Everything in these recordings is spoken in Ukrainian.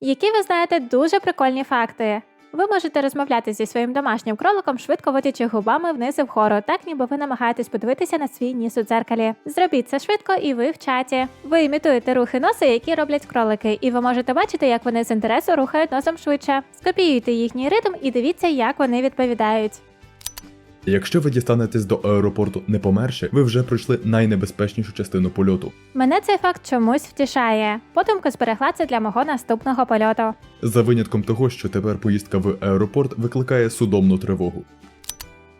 Які ви знаєте дуже прикольні факти. Ви можете розмовляти зі своїм домашнім кроликом, швидко водячи губами вниз і вгору, так ніби ви намагаєтесь подивитися на свій ніс у дзеркалі. Зробіть це швидко, і ви в чаті. Ви імітуєте рухи носа, які роблять кролики, і ви можете бачити, як вони з інтересу рухають носом швидше. Скопіюйте їхній ритм і дивіться, як вони відповідають. Якщо ви дістанетесь до аеропорту не померши, ви вже пройшли найнебезпечнішу частину польоту. Мене цей факт чомусь втішає. Подумка зберегла це для мого наступного польоту. За винятком того, що тепер поїздка в аеропорт викликає судомну тривогу.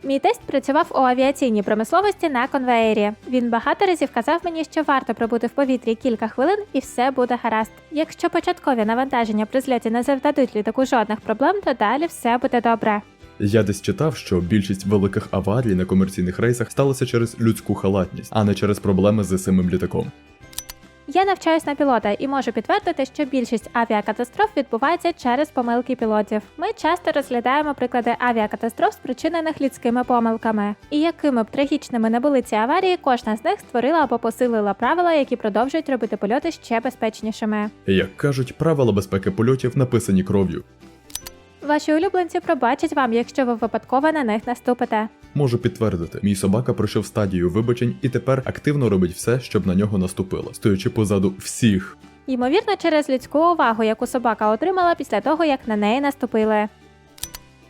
Мій тесть працював у авіаційній промисловості на конвеєрі. Він багато разів казав мені, що варто пробути в повітрі кілька хвилин і все буде гаразд. Якщо початкові навантаження при зльоті не завдадуть літаку жодних проблем, то далі все буде добре. Я десь читав, що більшість великих аварій на комерційних рейсах сталося через людську халатність, а не через проблеми з самим літаком. Я навчаюсь на пілота і можу підтвердити, що більшість авіакатастроф відбувається через помилки пілотів. Ми часто розглядаємо приклади авіакатастроф, спричинених людськими помилками. І якими б трагічними не були ці аварії, кожна з них створила або посилила правила, які продовжують робити польоти ще безпечнішими. Як кажуть, правила безпеки польотів написані кров'ю. Ваші улюбленці пробачать вам, якщо ви випадково на них наступите. Можу підтвердити, мій собака пройшов стадію вибачень і тепер активно робить все, щоб на нього наступило, стоячи позаду всіх. Ймовірно, через людську увагу, яку собака отримала після того, як на неї наступили.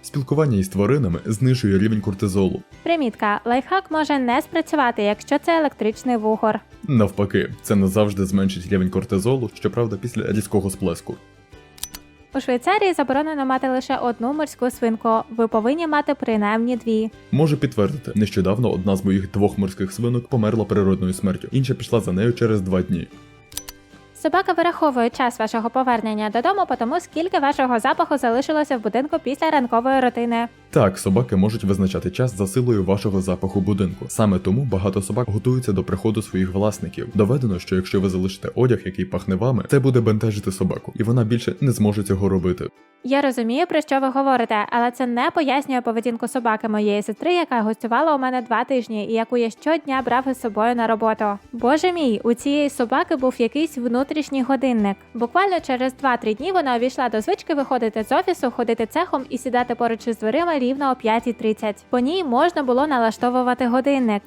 Спілкування із тваринами знижує рівень кортизолу. Примітка: лайфхак може не спрацювати, якщо це електричний вугор. Навпаки, це назавжди зменшить рівень кортизолу, щоправда, після різкого сплеску. У Швейцарії заборонено мати лише одну морську свинку. Ви повинні мати принаймні дві. Можу підтвердити, нещодавно одна з моїх двох морських свинок померла природною смертю, інша пішла за нею через два дні. Собака вираховує час вашого повернення додому, по тому скільки вашого запаху залишилося в будинку після ранкової рутини. Так, собаки можуть визначати час за силою вашого запаху будинку. Саме тому багато собак готуються до приходу своїх власників. Доведено, що якщо ви залишите одяг, який пахне вами, це буде бентежити собаку, і вона більше не зможе цього робити. Я розумію, про що ви говорите, але це не пояснює поведінку собаки моєї сестри, яка гостювала у мене два тижні і яку я щодня брав із собою на роботу. Боже мій, у цієї собаки був якийсь внутрішній годинник. Буквально через 2-3 дні вона увійшла до звички виходити з офісу, ходити цехом і сідати поруч із дверима рівно о 5.30. По ній можна було налаштовувати годинник.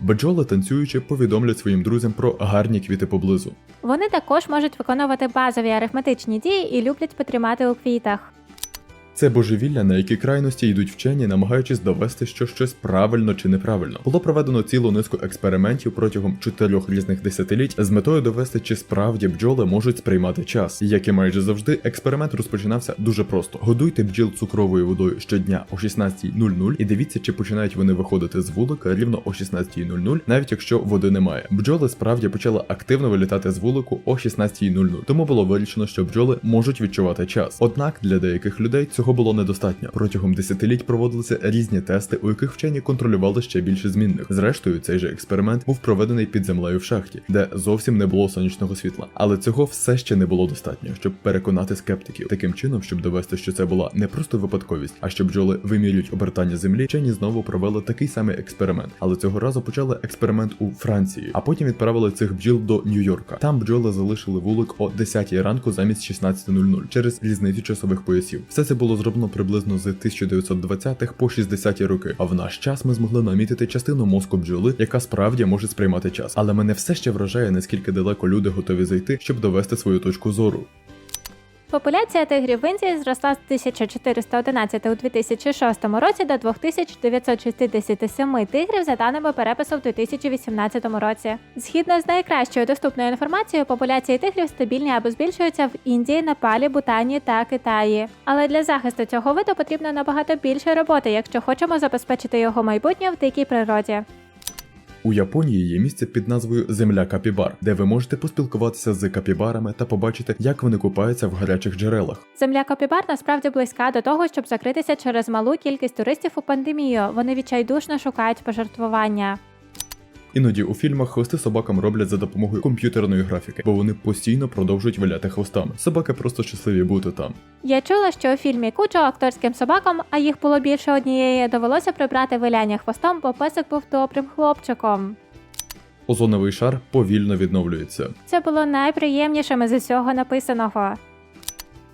Баджола танцюючи повідомлять своїм друзям про гарні квіти поблизу. Вони також можуть виконувати базові арифметичні дії і люблять потримати у квітах. Це божевілля, на які крайності йдуть вчені, намагаючись довести, що щось правильно чи неправильно. Було проведено цілу низку експериментів протягом чотирьох різних десятиліть з метою довести, чи справді бджоли можуть сприймати час. Як і майже завжди, експеримент розпочинався дуже просто: годуйте бджіл цукровою водою щодня о 16.00 і дивіться, чи починають вони виходити з вулика рівно о 16.00, навіть якщо води немає. Бджоли справді почали активно вилітати з вулику о 16.00, тому було вирішено, що бджоли можуть відчувати час. Однак для деяких людей цього було недостатньо. Протягом десятиліть проводилися різні тести, у яких вчені контролювали ще більше змінних. Зрештою, цей же експеримент був проведений під землею в шахті, де зовсім не було сонячного світла. Але цього все ще не було достатньо, щоб переконати скептиків. Таким чином, щоб довести, що це була не просто випадковість, а що бджоли вимірюють обертання землі, вчені знову провели такий самий експеримент. Але цього разу почали експеримент у Франції, а потім відправили цих бджіл до Нью-Йорка. Там бджоли залишили вулик о 10 ранку замість 16.00 через різницю часових поясів. Все це було зроблено приблизно з 1920-х по 60-ті роки. А в наш час ми змогли намітити частину мозку бджоли, яка справді може сприймати час. Але мене все ще вражає, наскільки далеко люди готові зайти, щоб довести свою точку зору. Популяція тигрів в Індії зросла з 1411 у 2006 році до 2967 тигрів за даними перепису в 2018 році. Згідно з найкращою доступною інформацією, популяції тигрів стабільні або збільшуються в Індії, Непалі, Бутані та Китаї. Але для захисту цього виду потрібно набагато більше роботи, якщо хочемо забезпечити його майбутнє в дикій природі. У Японії є місце під назвою Земля Капібар, де ви можете поспілкуватися з капібарами та побачити, як вони купаються в гарячих джерелах. Земля Капібар насправді близька до того, щоб закритися через малу кількість туристів у пандемію. Вони відчайдушно шукають пожертвування. Іноді у фільмах хвости собакам роблять за допомогою комп'ютерної графіки, бо вони постійно продовжують виляти хвостами. Собаки просто щасливі бути там. Я чула, що у фільмі Кучо акторським собакам, а їх було більше однієї, довелося прибрати виляння хвостом, бо песик був добрим хлопчиком. Озоновий шар повільно відновлюється. Це було найприємнішим із усього написаного.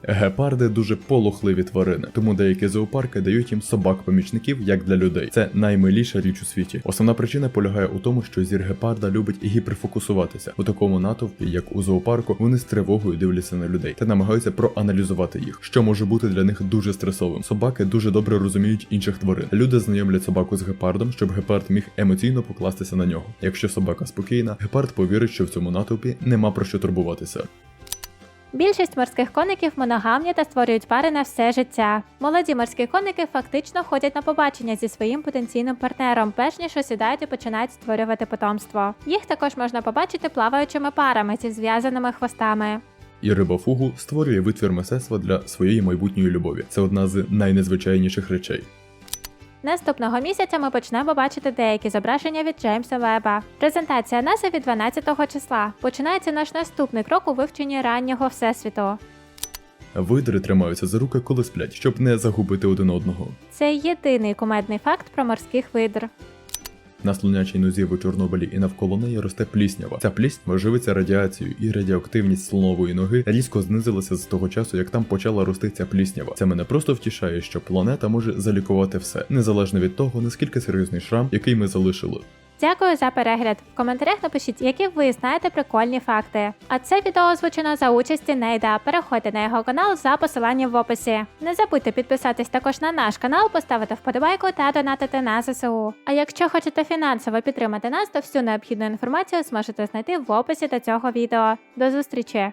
Гепарди дуже полохливі тварини, тому деякі зоопарки дають їм собак-помічників як для людей. Це наймиліша річ у світі. Основна причина полягає у тому, що зір гепарда любить гіперфокусуватися. У такому натовпі, як у зоопарку, вони з тривогою дивляться на людей та намагаються проаналізувати їх, що може бути для них дуже стресовим. Собаки дуже добре розуміють інших тварин. Люди знайомлять собаку з гепардом, щоб гепард міг емоційно покластися на нього. Якщо собака спокійна, гепард повірить, що в цьому натовпі нема про що турбуватися. Більшість морських коників моногамні та створюють пари на все життя. Молоді морські коники фактично ходять на побачення зі своїм потенційним партнером, перш ніж осідають і починають створювати потомство. Їх також можна побачити плаваючими парами зі зв'язаними хвостами. І риба фугу створює витвір мистецтва для своєї майбутньої любові. Це одна з найнезвичайніших речей. Наступного місяця ми почнемо бачити деякі зображення від Джеймса Веба. Презентація НАСА від 12 числа. Починається наш наступний крок у вивченні раннього всесвіту. Видри тримаються за руки, коли сплять, щоб не загубити один одного. Це єдиний кумедний факт про морських видр. На слонячій нозі в Чорнобилі і навколо неї росте пліснява. Ця пліснява живиться радіацією, і радіоактивність слонової ноги різко знизилася з того часу, як там почала рости ця пліснява. Це мене просто втішає, що планета може залікувати все, незалежно від того, наскільки серйозний шрам, який ми залишили. Дякую за перегляд. В коментарях напишіть, які ви знаєте прикольні факти. А це відео озвучено за участі Нейда. Переходьте на його канал за посиланням в описі. Не забудьте підписатись також на наш канал, поставити вподобайку та донатити на ЗСУ. А якщо хочете фінансово підтримати нас, то всю необхідну інформацію зможете знайти в описі до цього відео. До зустрічі!